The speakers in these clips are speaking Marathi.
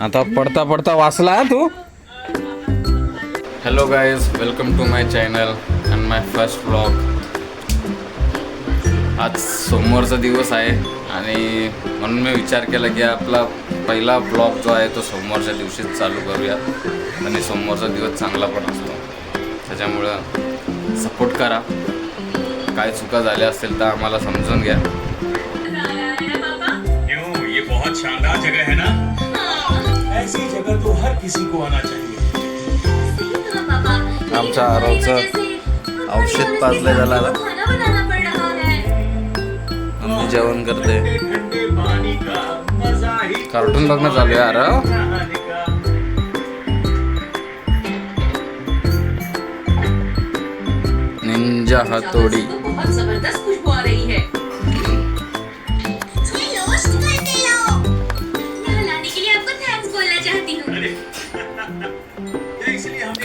आता पडता पडता वाचला तू. Hello guys welcome to my channel and my first blog आज सोमवारचा दिवस आहे आणि म्हणून मी विचार केला की आपला पहिला ब्लॉग जो आहे तो सोमवारच्या दिवशीच चालू करूया आणि सोमवारचा दिवस चांगला पण असतो. त्याच्यामुळं सपोर्ट करा. काय चुका झाल्या असतील तर आम्हाला समजून घ्या. बहुत शानदार जगह है ना? ऐसी जगह तो हर किसी को आना चाहिए। आमच्या आरवचं औषध पाजलंय झाला. मम्मी जेवण करते। ही कार्टून बघणं चालू आहे का? निंजा हातोडी.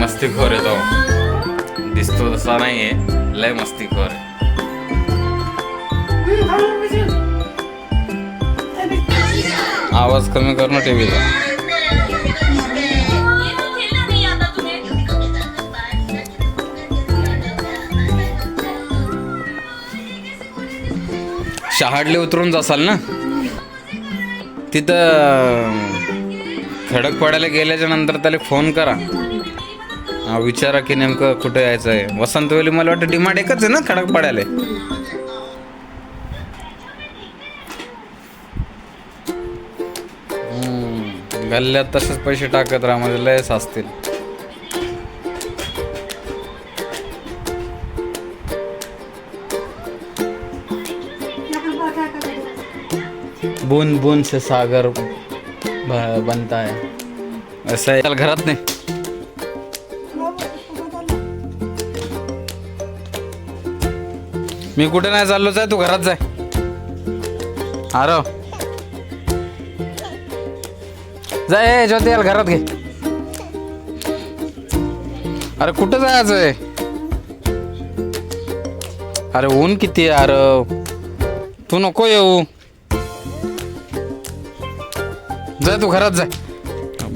मस्तीखोर आहे तो। दिसतो तसा नाही आहे लय मस्तीखोर आहे. आवाज कमी कर ना टीव्हीचा ये शहाडले उतरून जासाल ना? तिथं खडक पडायला गेल्याच्यानंतर त्याला फोन करा. हा, विचारा की नेमकं कुठे यायचं आहे. वसंतवेली मला वाटतं डिमांड एकच आहे ना खडक पडायला. गल्ल्यात तसेच पैसे टाकत राहा म्हणजे लयच असतील. बूंद बूंद से सागर बनता है. असं घरात नाही. मी कुठे नाही चाललो जाय तू घरात जाय. आरो जाय ए, ज्योती याला घरात घे. अरे कुठं जायचं आहे? अरे ऊन किती आहे अरे तू नको येऊ. जाय तू घरात जाय.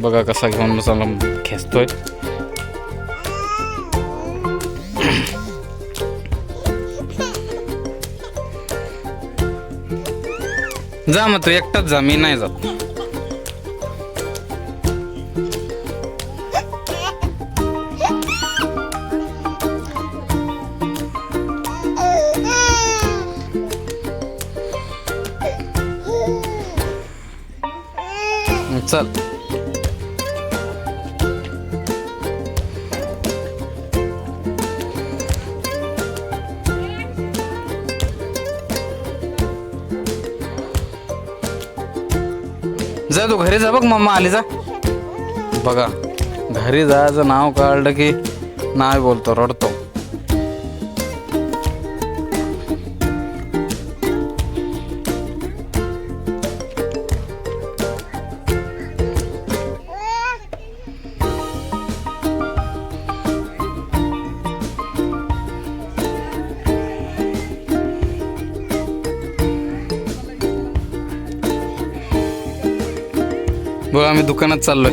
बघा कसा घेऊन मसाला खेचतोय. जा मग तू एकटाच जा मी नाही जात. चल. जा तू घरी जा बघ मम्मा आली जा. बघा घरी जायचं नाव काढलं की नाही बोलतो रडतो. आम्ही दुकानात चाललोय.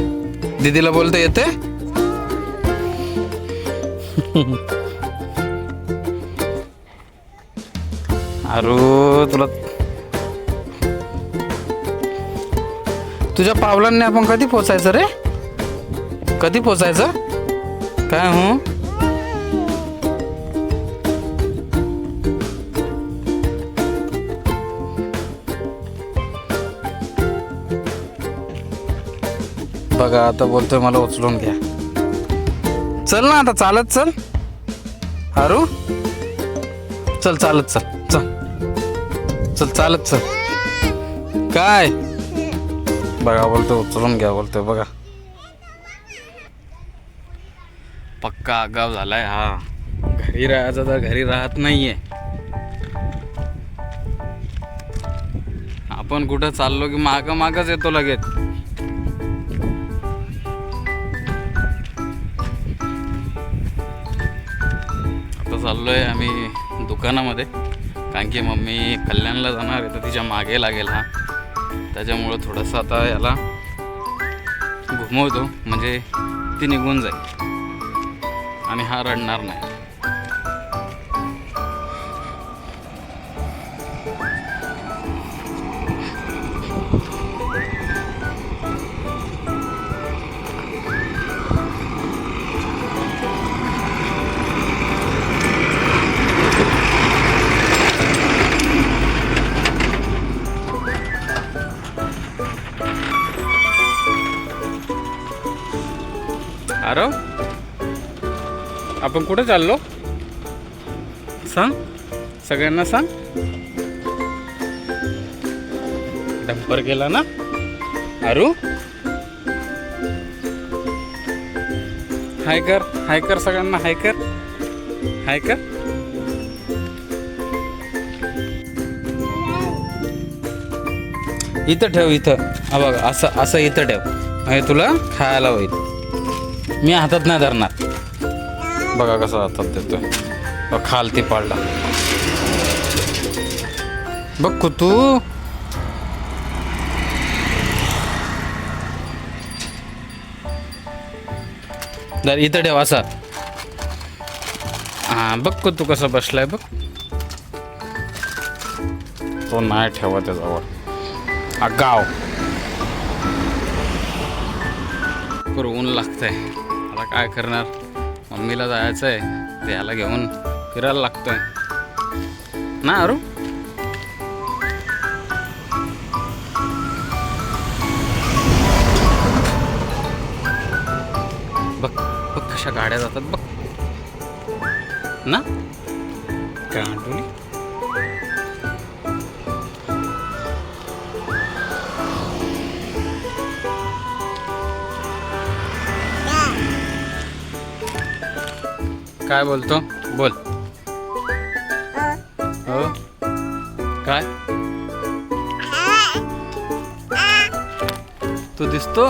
दीदीला बोलता येते? अरे तुला तुझ्या पावलांनी आपण कधी पोचायचं रे? कधी पोचायचं? काय हो? बघा आता बोलतोय मला उचलून घ्या. चल ना आता चालत चल. हारू? चल चालत चल. चल. चल चालत चल. काय? बघा बोलतो उचलून घ्या बोलतोय बघा. पक्का आगाव झालाय हा. घरी राहायचा तर घरी राहत नाहीये. आपण कुठं चाललो की माग मागच येतो लगेच. चाललो आहे आम्ही दुकानामध्ये. कारण की मम्मी कल्याणला जाणार आहे तर तिच्यामागे लागेल हा. त्याच्यामुळं थोडंसं आता याला घुमवतो. म्हणजे ती निघून जाईल. आणि हा रडणार नाही. अरे आपण कुठे चाललो? सांग. सगळ्यांना सांग. डंपर गेला ना? अरू हाय कर हाय कर सगळ्यांना हाय कर. हाय कर. इथं ठेव इथं. हा बघ असं असं इथं ठेव. म्हणजे तुला खायला होईल. मी हातात नाही धरणार. बघा कसं हातात देतोय. बघ खालती पाडला. बघ कुतू. दर इथं ठेव असा. हा बघ कुतू कसं बसलाय बघ. तो नाही ठेवा त्याच्यावर गाव. भरपूर ऊन लागतंय. आता काय करणार? मम्मीला जायचं आहे त्याला घेऊन फिरायला लागतंय. ना अरू? बघ बघ कशा गाड्या जातात बघ. ना? कांडोली काय बोलतो? बोल. हो. काय? तू दिसतो?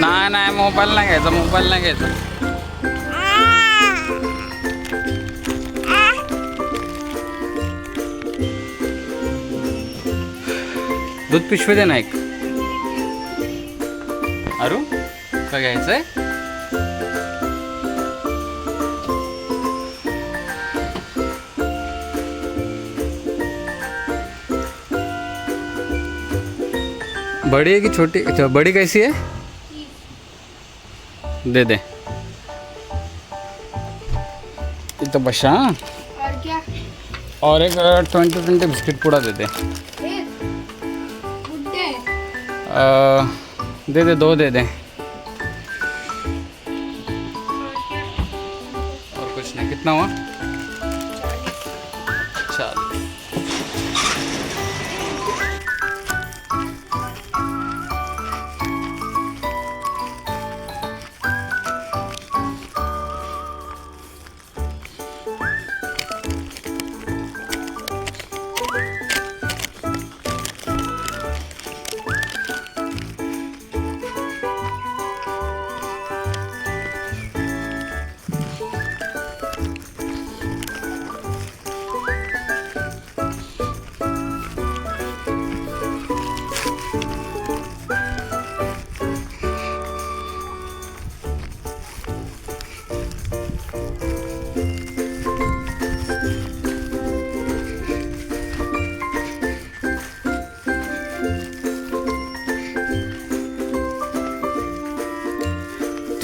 नाही नाही मोबाईल नाही घ्यायचा मोबाईल नाही घ्यायचा. दूध पिशवी दे ना एक. अरू का घ्यायचंय? बड़ी है कि छोटी? अच्छा बड़ी कैसी है दे दे. इथं बशा हाँ? और क्या? और एक ट्वेंटी ट्वेंटी बिस्किट पूड़ा दे दे. अ, दे दे दो दे दे। और कुछ नहीं कितना हुआ?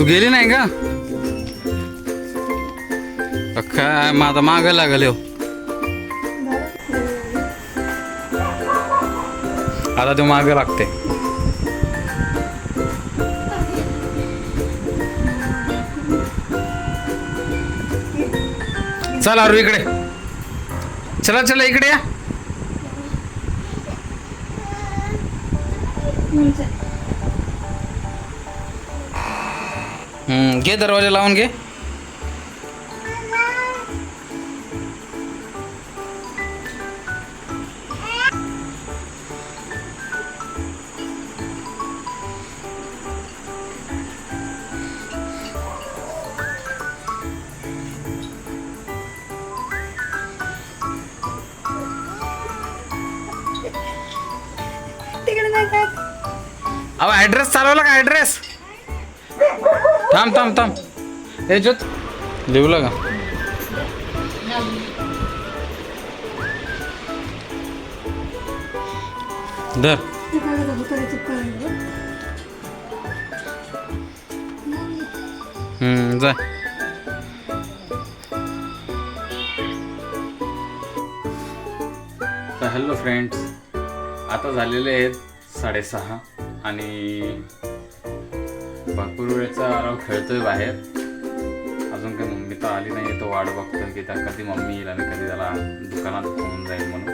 तू गेली नाही का? काय माझा माग लागले हो. आता तू माग लागते. चला अरु इकडे. चला चला इकडे या. घे दरवाजा लावून घे. अहो ॲड्रेस चालवला का ॲड्रेस थांब थांब थांब. याच्यात लिहू का धर. हम्म, जा. हॅलो फ्रेंड्स आता झालेले आहेत साडेसहा आणि भरपूर वेळचा आराम खेळतोय बाहेर. अजून काही मम्मी तर आली नाही तो वाट बघतोय की त्या कधी मम्मी येईल आणि कधी त्याला दुकानात घेऊन जाईल म्हणून.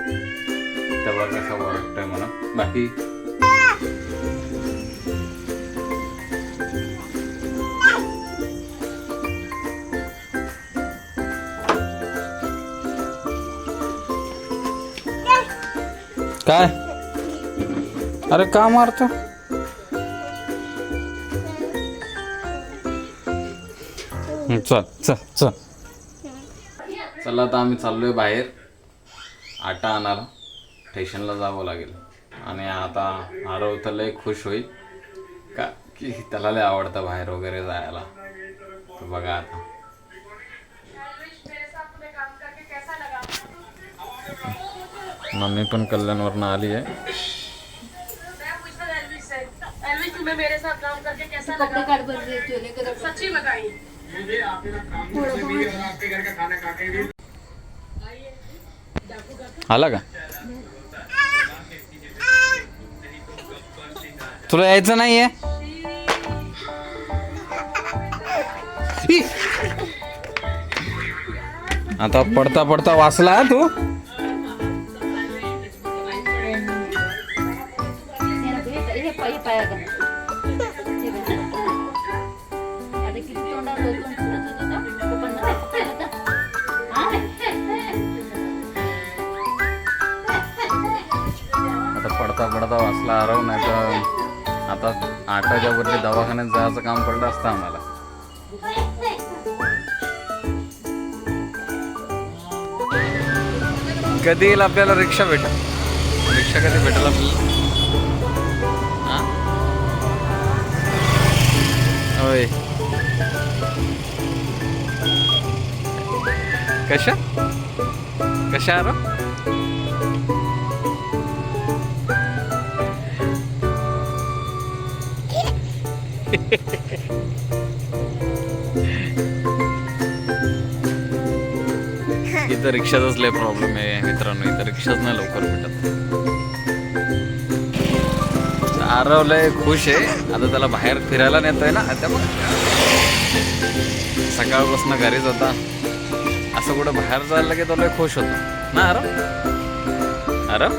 तेव्हा कसं ओरडतोय म्हणून. बाकी? काय? अरे का मारतो? हं, चल चल चल. चला आता आम्ही चाललोय बाहेर. आटा आणायला. स्टेशनला जावं लागेल. आणि आता आरव तर लय खुश होईल. का की त्याला लय आवडतं बाहेर वगैरे जायला. तर बघा आता. मम्मी पण कल्याणवरनं आली आहे. एलविश तुम्हें मेरे साथ काम करके कैसा कपडे लगा काढ बरं तुले कदर सच्ची बताइए। आला का? तुला यायचं नाहीये? आता पडता पडता वाचला तू. पडता वाचला नाही तर आता आटाच्या बदले दवाखान्यात जायचं काम पडलं असतं आम्हाला. कधी येईल आपल्याला रिक्षा भेटेल रिक्षा कधी भेटेल आपल्याला? होय. कशा? कशा आरो इथं रिक्षाचाच लय प्रॉब्लेम आहे मित्रांनो इथं रिक्षाच नाही लवकर भेटत. आरवलंय खुश आहे. आता त्याला बाहेर फिरायला नेतोय ना त्यामुळे सकाळपासून घरीच होता. असं कुठं बाहेर जायला की तो लय खुश होतो. ना आरव? आरव?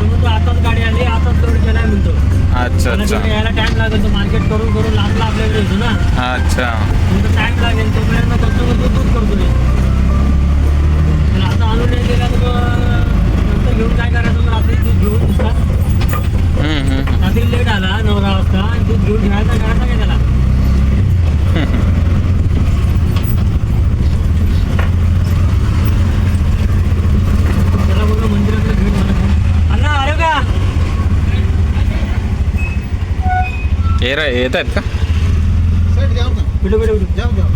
म्हणतो आताच गाडी आली आताच लोड केलाय म्हणतो. अच्छा अच्छा. यायला टाइम लागेल तो मार्केट करून करून लांबला आपल्याकडे येतो ना. अच्छा. टाइम लागेल तोपर्यंत दूध दूध करतो आणून नाही दिला तर नंतर घेऊन काय करायचं? मग रात्री दूध घेऊन. रात्री लेट आला नवरा वाजता आणि दूध घेऊन घ्यायचा करायचा काय त्याला. हे येत आहेत का? पिठू पिठू पिठू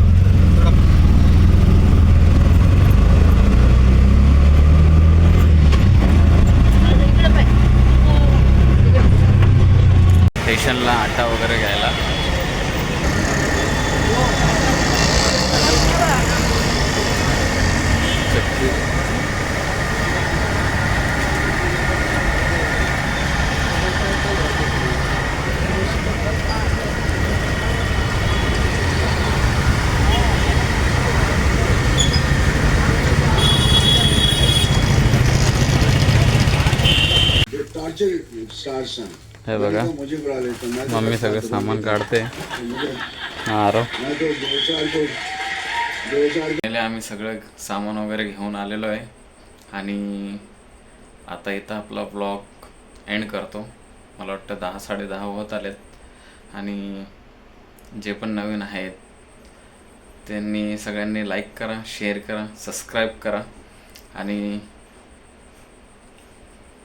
स्टेशनला आटा वगैरे घ्यायला. हे बघा. मम्मी सगळं सामान। काढते हा आम्ही सगळं सामान वगैरे घेऊन आलेलो आहे. आणि आता इथं आपला ब्लॉग एंड करतो. मला वाटतं दहा साडे दहा होत आलेत. आणि जे पण नवीन आहेत त्यांनी सगळ्यांनी लाईक करा शेअर करा सबस्क्राईब करा. आणि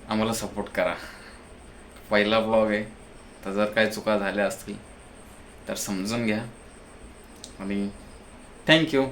आम्हाला सपोर्ट करा. पहिला ब्लॉग आहे. तर जर काही चुका झाल्या असतील तर समजून घ्या. आणि थँक्यू